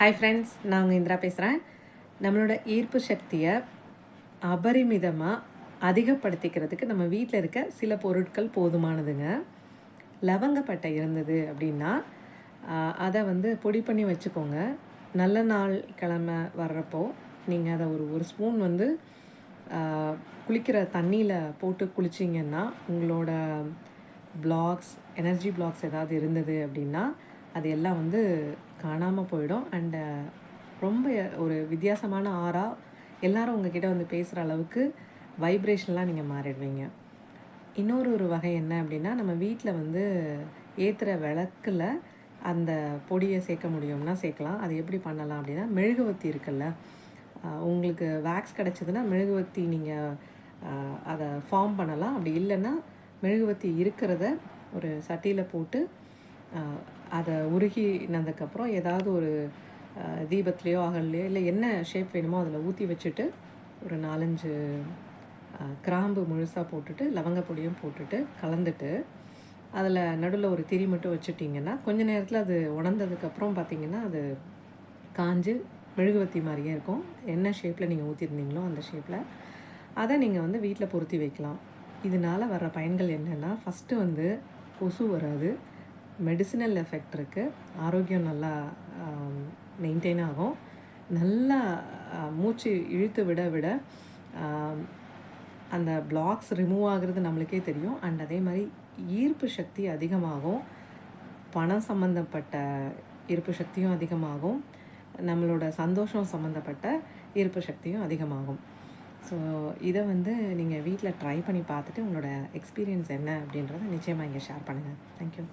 Hi friends நான் உங்கள் இந்திரா பேசுகிறேன் நம்மளோட ஈர்ப்பு சக்தியை அபரிமிதமாக அதிகப்படுத்திக்கிறதுக்கு நம்ம வீட்டில் இருக்க சில பொருட்கள் போதுமானதுங்க. லவங்கப்பட்டை இருந்தது அப்படின்னா அதை வந்து பொடி பண்ணி வச்சுக்கோங்க. நல்ல நாள் கிழமை வர்றப்போ நீங்கள் அதை ஒரு ஒரு ஸ்பூன் வந்து குளிக்கிற தண்ணியில் போட்டு குளிச்சிங்கன்னா உங்களோட பிளாக்ஸ் எனர்ஜி பிளாக்ஸ் ஏதாவது இருந்தது அப்படின்னா அது எல்லாம் வந்து காணாமல் போயிடும். அண்டு uh, ரொம்ப ஒரு வித்தியாசமான ஆறா எல்லாரும் உங்ககிட்ட வந்து பேசுகிற அளவுக்கு வைப்ரேஷன்லாம் நீங்கள் மாறிடுவீங்க. இன்னொரு ஒரு வகை என்ன அப்படின்னா நம்ம வீட்டில் வந்து ஏற்றுற விளக்கில் அந்த பொடியை சேர்க்க முடியும்னா சேர்க்கலாம். அது எப்படி பண்ணலாம் அப்படின்னா மெழுகுவத்தி இருக்குல்ல உங்களுக்கு வேக்ஸ் கிடச்சிதுன்னா மெழுகுவத்தி நீங்கள் அதை ஃபார்ம் பண்ணலாம். அப்படி இல்லைன்னா மெழுகுவத்தி இருக்கிறத ஒரு சட்டியில் போட்டு அதை உருகினதுக்கப்புறம் ஏதாவது ஒரு தீபத்துலேயோ அகல்லையோ இல்லை என்ன ஷேப் வேணுமோ அதில் ஊற்றி வச்சுட்டு ஒரு நாலஞ்சு கிராம்பு முழுசாக போட்டுட்டு லவங்க பொடியும் போட்டுட்டு கலந்துட்டு அதில் நடுவில் ஒரு திரி மட்டும் வச்சுட்டிங்கன்னா கொஞ்ச நேரத்தில் அது உணர்ந்ததுக்கப்புறம் பார்த்தீங்கன்னா அது காஞ்சு மெழுகுவத்தி மாதிரியே இருக்கும். என்ன ஷேப்பில் நீங்கள் ஊற்றிருந்தீங்களோ அந்த ஷேப்பில் அதை நீங்கள் வந்து வீட்டில் பொருத்தி வைக்கலாம். இதனால் வர்ற பயன்கள் என்னென்னா ஃபஸ்ட்டு வந்து கொசு வராது. மெடிசினல் எஃபெக்ட் இருக்குது ஆரோக்கியம் நல்லா மெயின்டைன் ஆகும். நல்லா மூச்சு இழுத்து விட விட அந்த பிளாக்ஸ் ரிமூவ் ஆகுறது நம்மளுக்கே தெரியும். அண்ட் அதே மாதிரி ஈர்ப்பு சக்தி அதிகமாகும். பணம் சம்மந்தப்பட்ட ஈர்ப்பு சக்தியும் அதிகமாகும். நம்மளோட சந்தோஷம் சம்மந்தப்பட்ட ஈர்ப்பு சக்தியும் அதிகமாகும். ஸோ இதை வந்து நீங்கள் வீட்டில் ட்ரை பண்ணி பார்த்துட்டு உங்களோட எக்ஸ்பீரியன்ஸ் என்ன அப்படின்றத நிச்சயமாக இங்கே ஷேர் பண்ணுங்கள் தேங்க்யூ